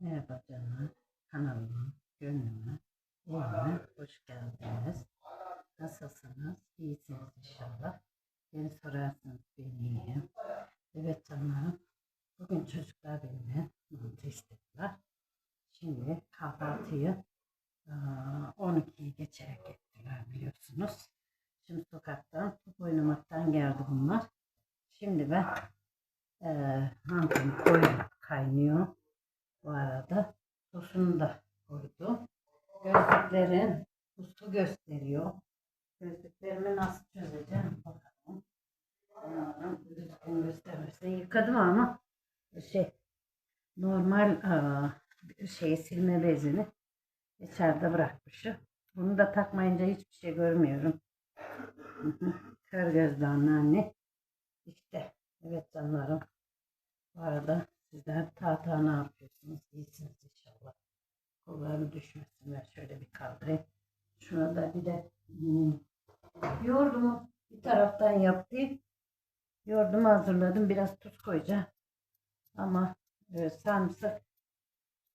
Merhaba canım. Kanalıma, gönlüme, evime hoş geldiniz. Nasılsınız? İyisiniz inşallah. Beni sorarsanız ben iyiyim. Evet canlarım. Bugün çocuklar benimle mantı istediler. Şimdi kahvaltıyı eee, 12'yi geçerek ettiler biliyorsunuz. Şimdi sokaktan, top oynamaktan geldi bunlar. Şimdi ben eee mantımı koydum, kaynıyor. Bu arada sosunu da koydum. Gözlüklerin ustu gösteriyor. Gözlüklerimi nasıl çözeceğim bakalım. Umarım düzgün göstermesi. Yıkadım ama şey normal aa, şey silme bezini içeride bırakmışım. Bunu da takmayınca hiçbir şey görmüyorum. Kör gözlü anneanne. İşte evet canlarım. Bu arada sizler tahta ne yapıyorsunuz? İyisiniz inşallah. Kollarım düşmesinler. Şöyle bir kaldırayım. Şuna da bir de hmm, yoğurdumu bir taraftan yaptım. Yoğurdumu hazırladım. Biraz tuz koyacağım. Ama e, sarımsak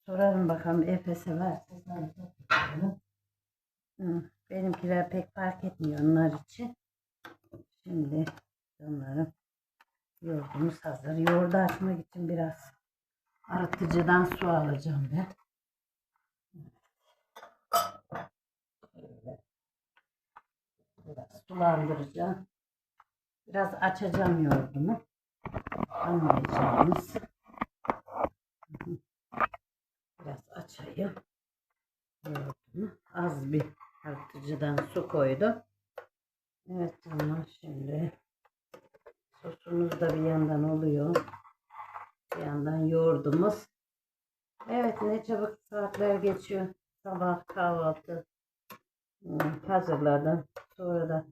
sorarım bakalım Efe severse. Hmm, benimkiler pek fark etmiyor onlar için. Şimdi onların yoğurdumuz hazır. Yoğurdu açmak için biraz arıtıcıdan su alacağım ben. Şöyle. Biraz sulandıracağım. Biraz açacağım yoğurdumu. Anlayacağınız. Biraz açayım. Yoğurdumu. Az bir arıtıcıdan su koydum. Evet tamam şimdi sosumuz da bir yandan oluyor. Bir yandan yoğurdumuz. Evet ne çabuk saatler geçiyor. Sabah kahvaltı hmm, hazırladım. Sonra da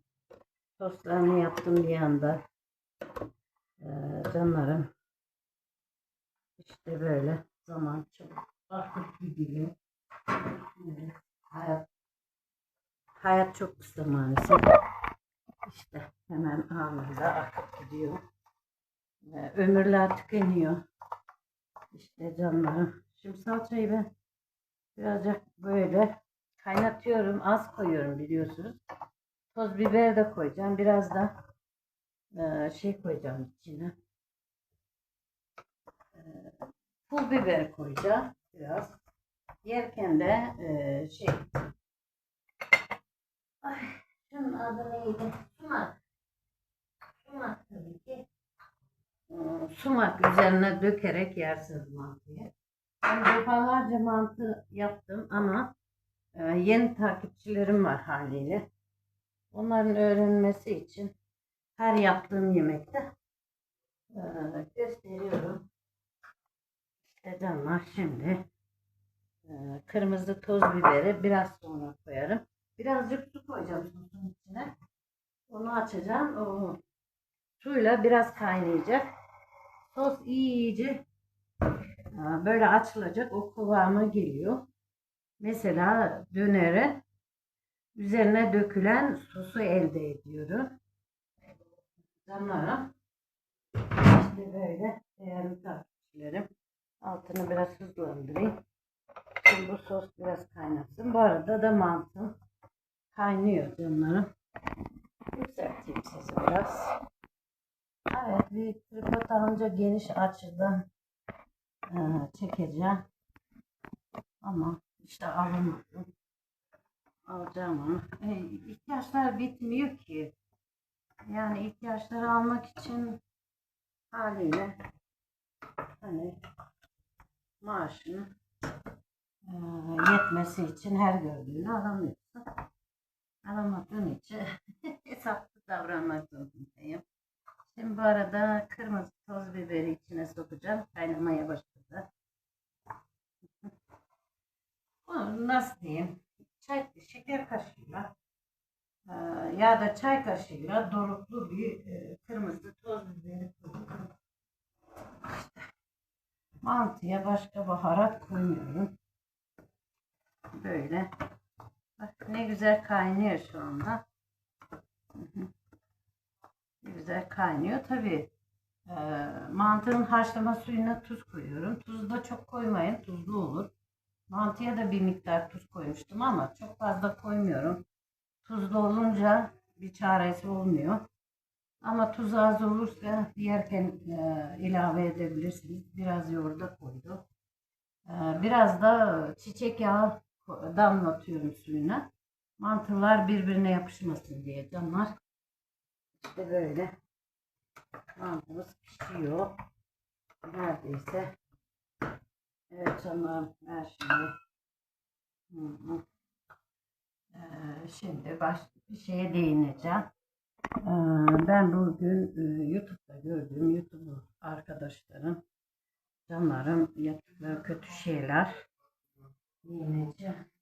tostlarını yaptım bir yanda. Ee, canlarım. İşte böyle zaman çabuk akıp gidiyor. Hayat, hayat çok kısa maalesef. İşte hemen anında akıp gidiyor. Ömürler tükeniyor. İşte canlarım. Şimdi salçayı ben birazcık böyle kaynatıyorum. Az koyuyorum biliyorsunuz. Toz biber de koyacağım. Biraz da e, şey koyacağım içine. E, pul biber koyacağım. Biraz. Yerken de e, şey Ay, şunun adı neydi? Sumak. Sumak tabii ki. Sumak üzerine dökerek yersiniz mantıyı. Ben defalarca mantı yaptım ama e, yeni takipçilerim var haliyle. Onların öğrenmesi için her yaptığım yemekte e, gösteriyorum. İşte canlar şimdi e, kırmızı toz biberi biraz sonra koyarım. Birazcık su koyacağım sosun içine. Onu açacağım. O suyla biraz kaynayacak. Sos iyice böyle açılacak. O kıvama geliyor. Mesela dönere üzerine dökülen sosu elde ediyorum. Canlarım. İşte böyle değerli takipçilerim. Altını biraz hızlandırayım. Şimdi bu sos biraz kaynasın. Bu arada da mantım kaynıyor canlarım. Yükselteyim sizi biraz. Evet bir tripod geniş açıdan e, çekeceğim. Ama işte alamadım. Alacağım onu. E, ihtiyaçlar bitmiyor ki. Yani ihtiyaçları almak için haliyle hani maaşını e, yetmesi için her gördüğünü alamıyorsun. Alamadığım için hesaplı davranmak zorundayım. Şimdi bu arada kırmızı toz biberi içine sokacağım. Kaynamaya başladı. Nasıl diyeyim? Çay, şeker kaşığıyla e, ya da çay kaşığıyla doruklu bir e, kırmızı toz biberi koyuyorum. İşte mantıya başka baharat koymuyorum. Böyle. Bak ne güzel kaynıyor şu anda. Hı hı. Güzel kaynıyor. Tabii Ee, mantının haşlama suyuna tuz koyuyorum. Tuzu da çok koymayın. Tuzlu olur. Mantıya da bir miktar tuz koymuştum ama çok fazla koymuyorum. Tuzlu olunca bir çaresi olmuyor. Ama tuz az olursa yerken e, ilave edebilirsiniz. Biraz yoğurda koydum. Ee, biraz da çiçek yağı damlatıyorum suyuna. Mantılar birbirine yapışmasın diye canlar. İşte böyle. Mantımız pişiyor. Neredeyse. Evet canım her şeyi. Hı hı. Ee, şimdi baş bir şeye değineceğim. Ee, ben bugün e, YouTube'da gördüğüm YouTube arkadaşlarım, canlarım yaptıkları kötü şeyler değineceğim.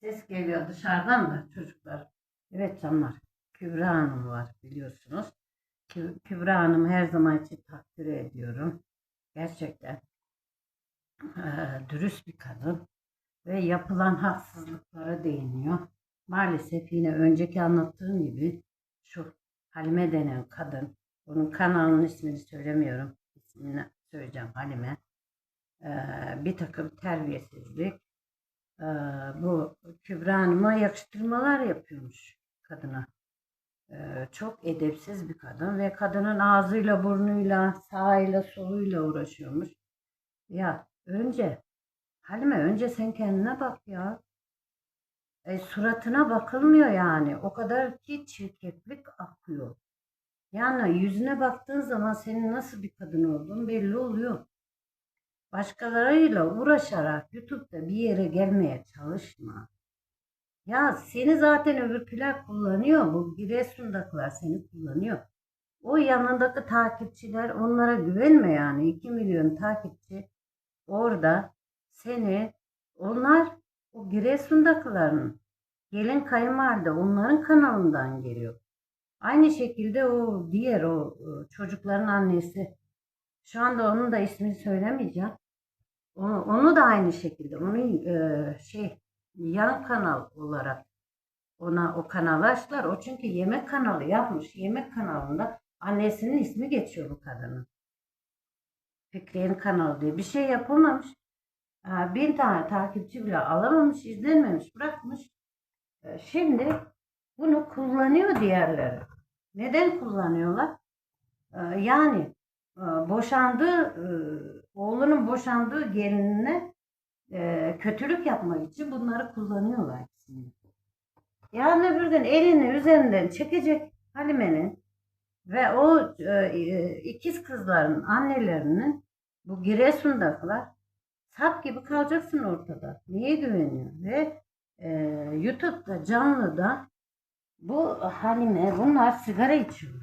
Ses geliyor dışarıdan da çocuklar. Evet canlar. Kübra Hanım var biliyorsunuz. Kü- Kübra Hanım her zaman için takdir ediyorum. Gerçekten eee, dürüst bir kadın ve yapılan haksızlıklara değiniyor. Maalesef yine önceki anlattığım gibi şu Halime denen kadın, bunun kanalının ismini söylemiyorum. İsmini söyleyeceğim Halime. Eee, bir takım terbiyesizlik, eee, bu Kübra Hanım'a yakıştırmalar yapıyormuş kadına. Eee, çok edepsiz bir kadın ve kadının ağzıyla burnuyla sağıyla soluyla uğraşıyormuş. Ya önce Halime önce sen kendine bak ya. E, suratına bakılmıyor yani. O kadar ki çirkeflik akıyor. Yani yüzüne baktığın zaman senin nasıl bir kadın olduğun belli oluyor. Başkalarıyla uğraşarak YouTube'da bir yere gelmeye çalışma. Ya seni zaten öbürküler kullanıyor. Bu Giresun'dakiler seni kullanıyor. O yanındaki takipçiler onlara güvenme yani. 2 milyon takipçi orada seni onlar o Giresun'dakilerin gelin kayınvalide onların kanalından geliyor. Aynı şekilde o diğer o e, çocukların annesi şu anda onun da ismini söylemeyeceğim. Onu, onu da aynı şekilde onun e, şey yan kanal olarak ona o kanalı açtılar. O çünkü yemek kanalı yapmış. Yemek kanalında annesinin ismi geçiyor bu kadının. Fikriye'nin kanalı diye bir şey yapılmamış. Aa, Bin tane takipçi bile alamamış, izlenmemiş, bırakmış. Ee, Şimdi bunu kullanıyor diğerleri. Neden kullanıyorlar? Ee, Yani e, boşandığı, e, oğlunun boşandığı gelinine e, kötülük yapmak için bunları kullanıyorlar ikisini. Yarın öbür gün elini üzerinden çekecek Halime'nin ve o e, e, ikiz kızların annelerinin bu Giresun'dakiler sap gibi kalacaksın ortada. Niye güveniyor? Ve e, YouTube'da canlıda bu Halime bunlar sigara içiyor.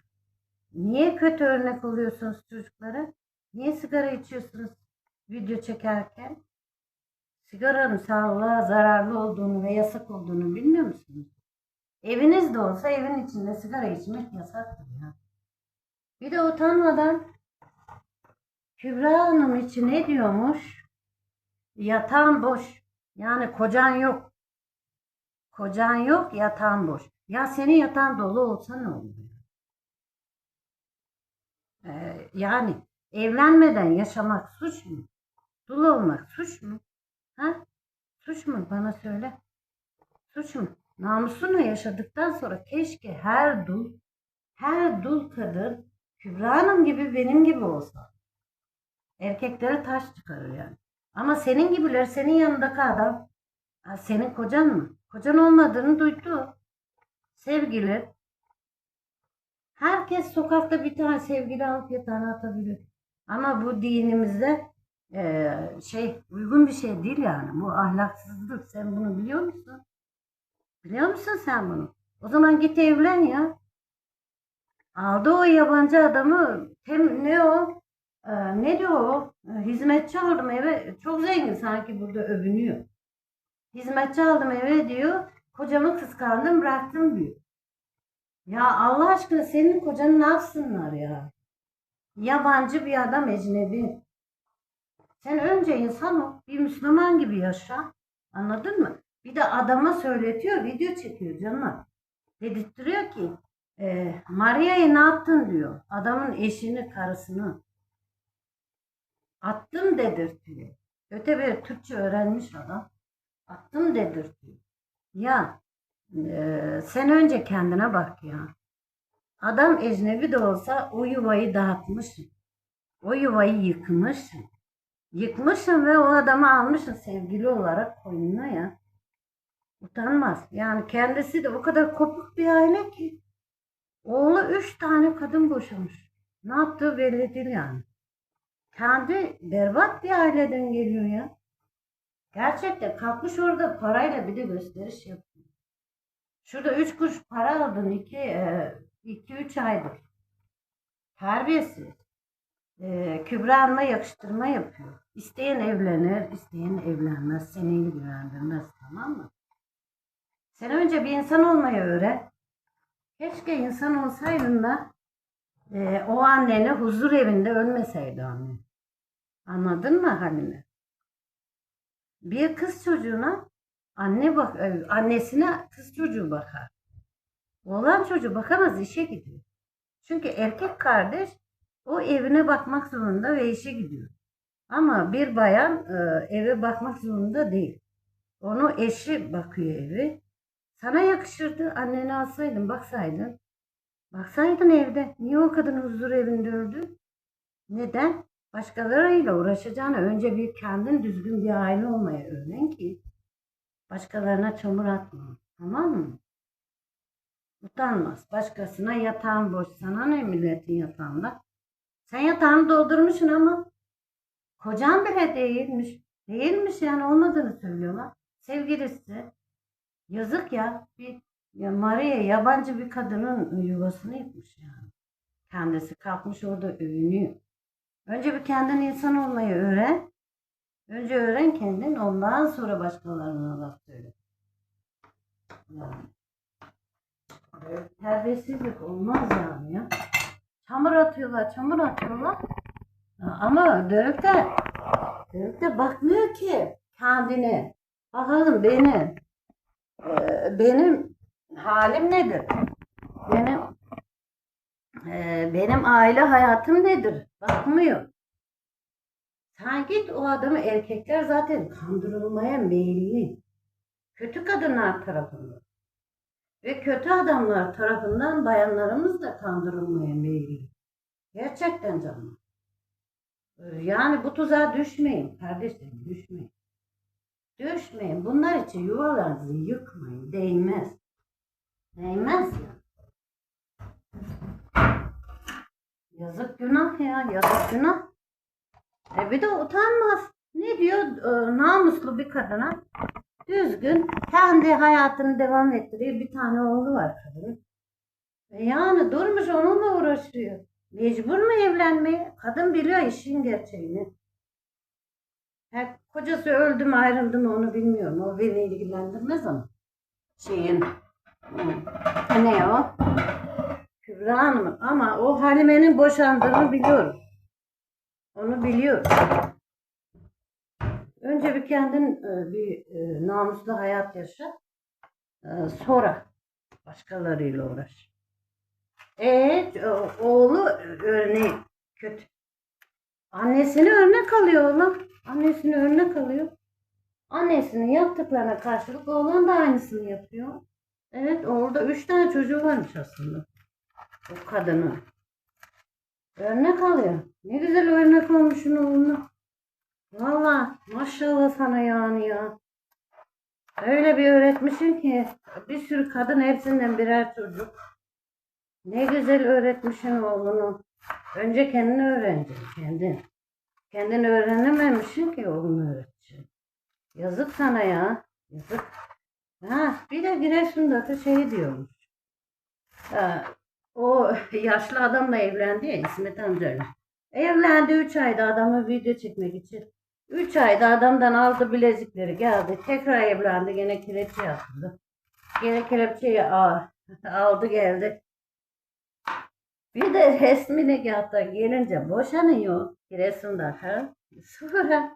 Niye kötü örnek oluyorsunuz çocuklara? Niye sigara içiyorsunuz video çekerken? Sigaranın sağlığa zararlı olduğunu ve yasak olduğunu bilmiyor musunuz? Evinizde olsa evin içinde sigara içmek yasaktır ya. Bir de utanmadan Kübra Hanım için ne diyormuş? Yatağın boş. Yani kocan yok. Kocan yok, yatağın boş. Ya senin yatağın dolu olsa ne olur? Ee, yani evlenmeden yaşamak suç mu? Dul olmak suç mu? Ha? Suç mu? Bana söyle. Suç mu? Namusunu yaşadıktan sonra keşke her dul, her dul kadın Kübra Hanım gibi benim gibi olsa. Erkeklere taş çıkarır yani. Ama senin gibiler senin yanındaki adam senin kocan mı? Kocan olmadığını duydu. Sevgili. Herkes sokakta bir tane sevgili alıp yatağına atabilir. Ama bu dinimizde eee, şey uygun bir şey değil yani. Bu ahlaksızlık. Sen bunu biliyor musun? Biliyor musun sen bunu? O zaman git evlen ya. Aldı o yabancı adamı. Tem, ne o? Ee, ne diyor o? Ee, hizmetçi aldım eve. Çok zengin sanki burada övünüyor. Hizmetçi aldım eve diyor. Kocamı kıskandım bıraktım diyor. Ya Allah aşkına senin kocanı ne yapsınlar ya? Yabancı bir adam ecnebi. Sen önce insan ol. Bir Müslüman gibi yaşa. Anladın mı? Bir de adama söyletiyor, video çekiyor canım. Dedirtiyor ki e, Maria'yı ne yaptın diyor. Adamın eşini, karısını. Attım dedirtiyor. Öte bir Türkçe öğrenmiş adam. Attım dedirtiyor. Ya e, sen önce kendine bak ya. Adam ecnebi de olsa o yuvayı dağıtmışsın. O yuvayı yıkmışsın. Yıkmışsın ve o adamı almışsın sevgili olarak koynuna ya. Utanmaz. Yani kendisi de o kadar kopuk bir aile ki. Oğlu üç tane kadın boşamış. Ne yaptığı belli değil yani. Kendi berbat bir aileden geliyor ya. Gerçekten kalkmış orada parayla bir de gösteriş yapıyor. Şurada üç kuruş para aldın iki, e, iki üç aydır. Terbiyesiz. E, Kübra Hanım'a yakıştırma yapıyor. İsteyen evlenir, isteyen evlenmez. Seni ilgilendirmez tamam mı? Sen önce bir insan olmayı öğren. Keşke insan olsaydın da e, o annene huzur evinde ölmeseydi anne. Anladın mı Halime? Bir kız çocuğuna anne bak e, annesine kız çocuğu bakar. Oğlan çocuğu bakamaz işe gidiyor. Çünkü erkek kardeş o evine bakmak zorunda ve işe gidiyor. Ama bir bayan e, eve bakmak zorunda değil. Onu eşi bakıyor evi. Sana yakışırdı. Anneni alsaydın, baksaydın. Baksaydın evde. Niye o kadın huzur evinde öldü? Neden? Başkalarıyla uğraşacağına önce bir kendin düzgün bir aile olmaya öğren ki başkalarına çamur atma. Tamam mı? Utanmaz. Başkasına yatağın boş. Sana ne milletin yatağında? Sen yatağını doldurmuşsun ama kocan bile değilmiş. Değilmiş yani olmadığını söylüyorlar. Sevgilisi. Yazık ya. Bir ya Maria yabancı bir kadının yuvasını yıkmış yani. Kendisi kalkmış orada övünüyor. Önce bir kendin insan olmayı öğren. Önce öğren kendin ondan sonra başkalarına laf söyle. Yani. Böyle terbiyesizlik olmaz yani ya. Çamur atıyorlar, çamur atıyorlar. Ama dönüp de, dönüp de bakmıyor ki kendine. Bakalım benim, e, benim halim nedir? Benim e, benim aile hayatım nedir? Bakmıyor. Sen git o adamı erkekler zaten kandırılmaya meyilli. Kötü kadınlar tarafından. Ve kötü adamlar tarafından bayanlarımız da kandırılmaya meyilli. Gerçekten canım. Ee, Yani bu tuzağa düşmeyin kardeşlerim düşmeyin. Düşmeyin. Bunlar için yuvalarınızı yıkmayın. Değmez. Değmez ya. Yazık günah ya. Yazık günah. E bir de utanmaz. Ne diyor e, namuslu bir kadına? Düzgün kendi hayatını devam ettiriyor. Bir tane oğlu var kadının. E yani durmuş onunla uğraşıyor. Mecbur mu evlenmeye? Kadın biliyor işin gerçeğini. Ha, kocası öldü mü ayrıldı mı onu bilmiyorum. O beni ilgilendirmez ama. Şeyin hmm, ne o? Kübra Hanım. Ama o Halime'nin boşandığını biliyorum. Onu biliyorum. Önce bir kendin e, bir e, namuslu hayat yaşa. E, Sonra başkalarıyla uğraş. Evet, oğlu örneği kötü. Annesini örnek alıyor oğlum. Annesini örnek alıyor. Annesinin yaptıklarına karşılık oğlan da aynısını yapıyor. Evet, orada üç tane çocuğu varmış aslında. O kadının. Örnek alıyor. Ne güzel örnek olmuşsun oğluna. Valla maşallah sana yani ya. Öyle bir öğretmişsin ki bir sürü kadın hepsinden birer çocuk. Ne güzel öğretmişsin oğlunu. Önce kendini öğreneceksin kendin. Kendin öğrenememişsin ki oğlunu öğreteceksin. Yazık sana ya. Yazık. Ha, bir de Giresun'daki şey diyormuş. Ha, o yaşlı adamla evlendi ya İsmet amcayla. Evlendi 3 ayda adamı video çekmek için. 3 ayda adamdan aldı bilezikleri geldi. Tekrar evlendi. Gene kelepçe atıldı. Gene kelepçeyi aldı geldi. Bir de resmi nikahta gelince boşanıyor. Giresun'da ha. Sonra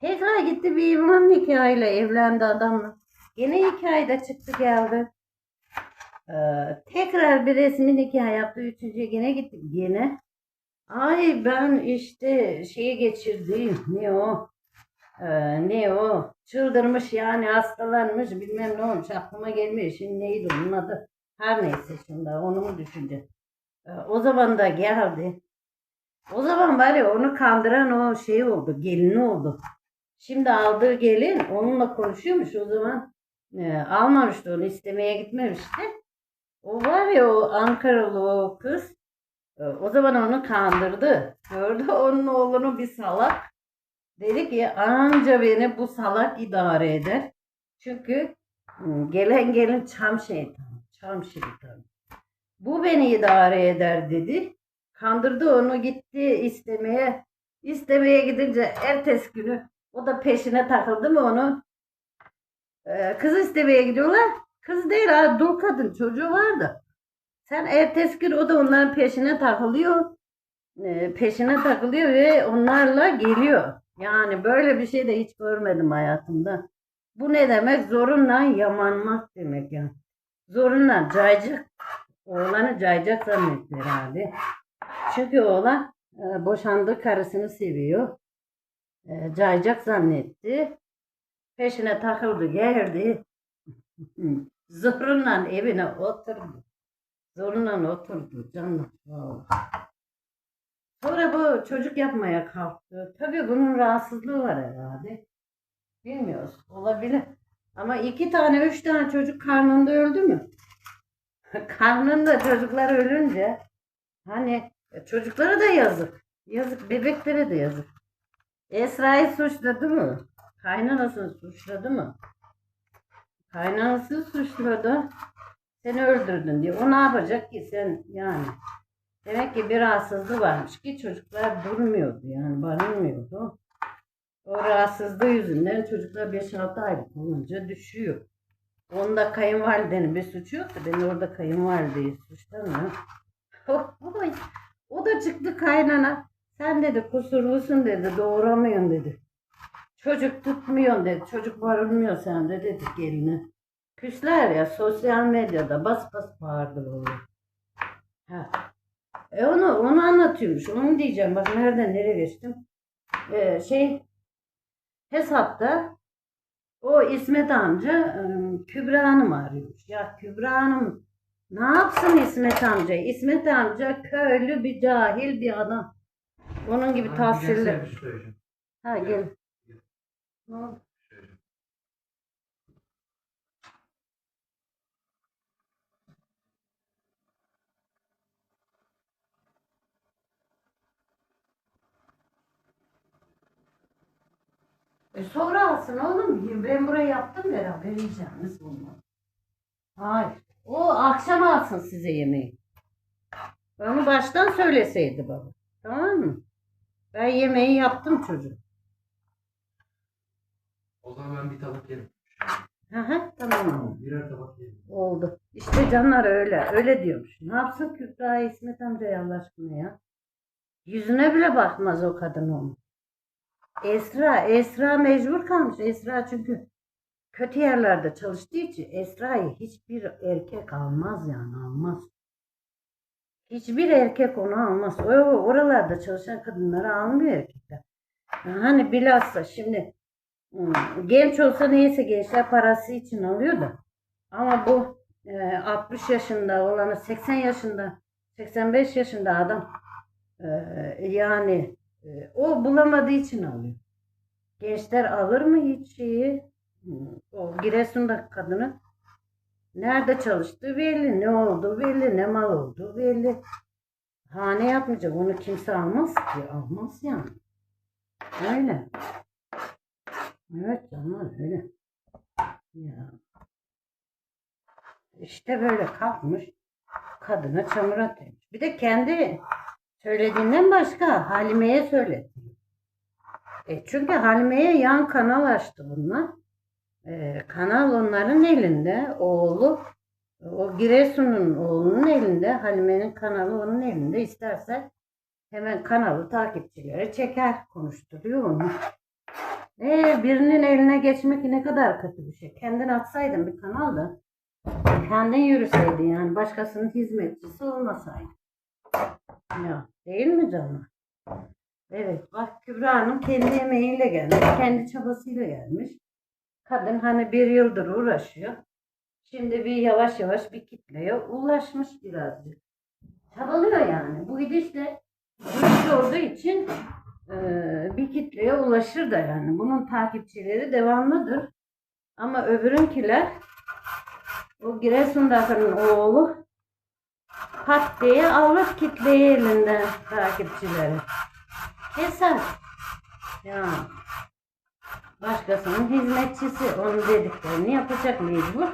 tekrar gitti bir imam nikahıyla evlendi adamla. Gene iki ayda çıktı geldi. Ee, tekrar bir resmi nikah yaptı. Üçüncüye gene gittik. Gene. Ay ben işte şeyi geçirdim. Ne o? Ee, ne o? Çıldırmış yani hastalanmış bilmem ne olmuş aklıma gelmiyor. Şimdi neydi onun adı? Her neyse şimdi onu mu düşünce. Ee, o zaman da geldi. O zaman var ya onu kandıran o şey oldu. Gelini oldu. Şimdi aldığı gelin onunla konuşuyormuş o zaman. E, almamıştı onu istemeye gitmemişti. O var ya o Ankaralı o kız. E, o zaman onu kandırdı. Gördü onun oğlunu bir salak. Dedi ki anca beni bu salak idare eder. Çünkü hmm, gelen gelin çam şeytan. Çam şeytan. Bu beni idare eder dedi. Kandırdı onu gitti istemeye. İstemeye gidince ertesi günü o da peşine takıldı mı onu? Ee, kız istemeye gidiyorlar. Kız değil ha dul kadın çocuğu vardı. Sen ertesi gün o da onların peşine takılıyor. Ee, peşine takılıyor ve onlarla geliyor. Yani böyle bir şey de hiç görmedim hayatımda. Bu ne demek? Zorunla yamanmak demek yani. Zorunla cayacak. Oğlanı cayacak zannetti herhalde. Çünkü oğlan e, boşandığı karısını seviyor. E, cayacak zannetti. Peşine takıldı geldi. Zorunla evine oturdu. Zorunla oturdu canım. Sonra bu çocuk yapmaya kalktı. Tabii bunun rahatsızlığı var herhalde. Bilmiyoruz. Olabilir. Ama iki tane, üç tane çocuk karnında öldü mü? karnında çocuklar ölünce hani e, çocuklara da yazık. Yazık. Bebeklere de yazık. Esra'yı suçladı mı? Kaynanasını suçladı mı? Kaynanası suçladı. Seni öldürdün diye. O ne yapacak ki sen yani? Demek ki bir rahatsızlığı varmış ki çocuklar durmuyordu yani barınmıyordu. O rahatsızlığı yüzünden çocuklar 5-6 aylık olunca düşüyor. Onda kayınvalidenin bir suçu yok da ben orada kayınvalideyi suçlamıyorum. O da çıktı kaynana. Sen dedi kusurlusun dedi doğuramıyorsun dedi. Çocuk tutmuyorsun dedi. Çocuk barınmıyor sende dedi geline. Küsler ya sosyal medyada bas bas bağırdı böyle. Ha. E onu onu anlatıyormuş. Onu diyeceğim. Bak nereden nereye geçtim. Ee, şey hesapta o İsmet amca e, Kübra Hanım arıyormuş. Ya Kübra Hanım ne yapsın İsmet amca? İsmet amca köylü bir cahil bir adam. Onun gibi tahsilli. Ha gel. Ne oldu? E sonra alsın oğlum. Ben buraya yaptım beraber yiyeceğiniz bunu. Hayır. O akşam alsın size yemeği. Onu baştan söyleseydi baba. Tamam mı? Ben yemeği yaptım çocuk. O zaman ben bir tabak yerim. Hı hı tamam. Birer tabak yerim. Oldu. İşte canlar öyle. Öyle diyormuş. Ne yapsın Kübra İsmet amca Allah aşkına ya. Yüzüne bile bakmaz o kadın onun. Esra, Esra mecbur kalmış. Esra çünkü kötü yerlerde çalıştığı için Esra'yı hiçbir erkek almaz yani almaz. Hiçbir erkek onu almaz. O oralarda çalışan kadınları almıyor erkekler. Hani bilhassa şimdi hmm, genç olsa neyse gençler parası için alıyor da. Ama bu e, 60 yaşında olanı 80 yaşında 85 yaşında adam e, yani e, o bulamadığı için alıyor. Gençler alır mı hiç şeyi? O Giresun'da kadını nerede çalıştı belli, ne oldu belli, ne mal oldu belli. Hane yapmayacak, onu kimse almaz ki, almaz yani. Öyle. Evet canım öyle. Ya. İşte böyle kalkmış, kadına çamur atmış. Bir de kendi söylediğinden başka Halime'ye söyledi. E çünkü Halime'ye yan kanal açtı bunlar. E, kanal onların elinde. Oğlu o Giresun'un oğlunun elinde. Halime'nin kanalı onun elinde. İsterse hemen kanalı takipçileri çeker. Konuşturuyor onu. Ee, birinin eline geçmek ne kadar kötü bir şey. Kendin açsaydın bir kanal da kendin yürüseydin yani başkasının hizmetçisi olmasaydın. Ya değil mi canım? Evet bak Kübra Hanım kendi emeğiyle gelmiş. Kendi çabasıyla gelmiş. Kadın hani bir yıldır uğraşıyor. Şimdi bir yavaş yavaş bir kitleye ulaşmış birazcık. Çabalıyor yani. Bu gidişle güçlü olduğu için eee, bir kitleye ulaşır da yani. Bunun takipçileri devamlıdır. Ama öbürünkiler o Giresun'dakinin oğlu pat diye alır kitleyi elinden takipçileri. Keser. Ya. Başkasının hizmetçisi. Onun dediklerini yapacak mecbur.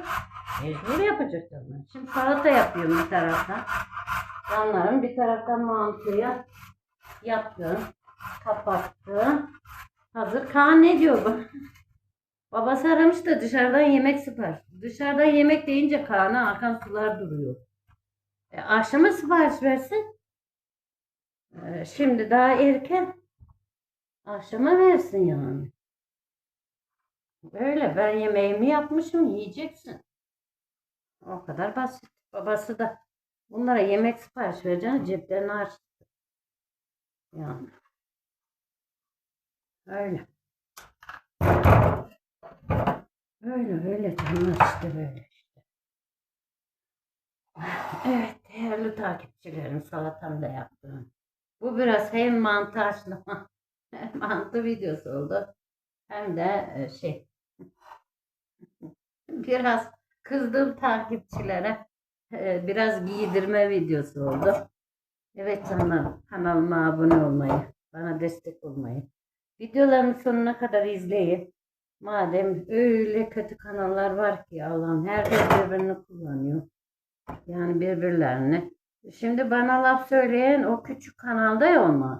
Mecbur yapacak canım. Şimdi salata yapıyorum bir taraftan. Canlarım bir taraftan mantıyı yaptım. Kapattım. Hazır. Kaan ne diyor bu? Babası aramış da dışarıdan yemek sipariş. Dışarıdan yemek deyince Kaan'a akan sular duruyor. E, akşama sipariş versin. E, şimdi daha erken. Akşama versin yani. Böyle ben yemeğimi yapmışım yiyeceksin. O kadar basit. Babası da bunlara yemek sipariş vereceğine ceplerini açtı. Yani. Öyle. Öyle öyle canlar işte böyle. Evet değerli takipçilerim salatam da yaptım. Bu biraz hem mantı haşlama mantı videosu oldu. Hem de e, şey biraz kızdığım takipçilere e, biraz giydirme videosu oldu. Evet canlarım kanalıma abone olmayı, bana destek olmayı, videolarımı sonuna kadar izleyin. Madem öyle kötü kanallar var ki Allah'ım herkes birbirini kullanıyor. Yani birbirlerini. Şimdi bana laf söyleyen o küçük kanalda ya onlar.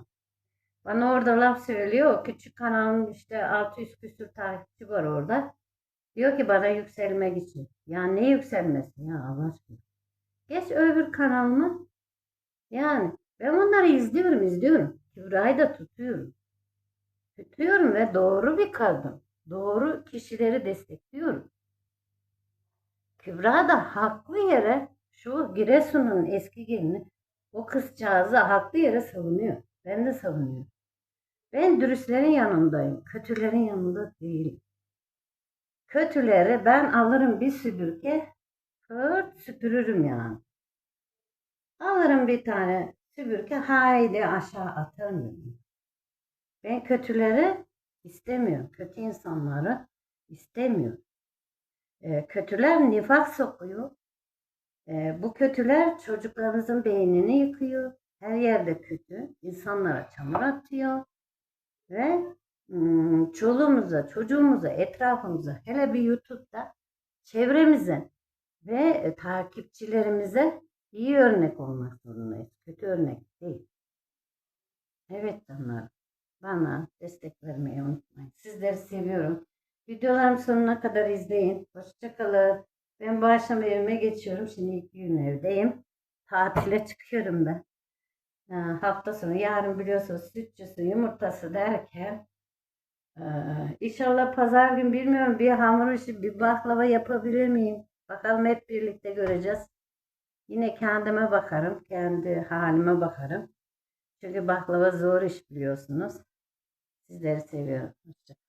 Bana orada laf söylüyor. O küçük kanalın işte 600 küsür takipçi var orada. Diyor ki bana yükselmek için. Ya ne yükselmesi ya Allah aşkına. Geç öbür kanalıma. Yani ben onları izliyorum izliyorum. Kübra'yı da tutuyorum. Tutuyorum ve doğru bir kadın. Doğru kişileri destekliyorum. Kübra da haklı yere şu Giresun'un eski gelini o kızcağızı haklı yere savunuyor. Ben de savunuyorum. Ben dürüstlerin yanındayım. Kötülerin yanında değilim. Kötüleri ben alırım bir süpürge fırt süpürürüm yani. Alırım bir tane süpürge haydi aşağı atarım. dedim. Ben kötüleri istemiyorum. Kötü insanları istemiyorum. Ee, kötüler nifak sokuyor. Ee, bu kötüler çocuklarımızın beynini yıkıyor. Her yerde kötü. insanlara çamur atıyor. Ve hmm, çoluğumuza, çocuğumuza, etrafımıza, hele bir YouTube'da çevremize ve e, takipçilerimize iyi örnek olmak zorundayız. Kötü örnek değil. Evet canlarım. Bana destek vermeyi unutmayın. Sizleri seviyorum. Videolarım sonuna kadar izleyin. Hoşçakalın. Ben bu akşam evime geçiyorum. Şimdi iki gün evdeyim. Tatile çıkıyorum ben. Ha, hafta sonu yarın biliyorsunuz sütçüsü yumurtası derken e, inşallah pazar gün bilmiyorum bir hamur işi bir baklava yapabilir miyim? Bakalım hep birlikte göreceğiz. Yine kendime bakarım. Kendi halime bakarım. Çünkü baklava zor iş biliyorsunuz. Sizleri seviyorum. Hoşçakalın.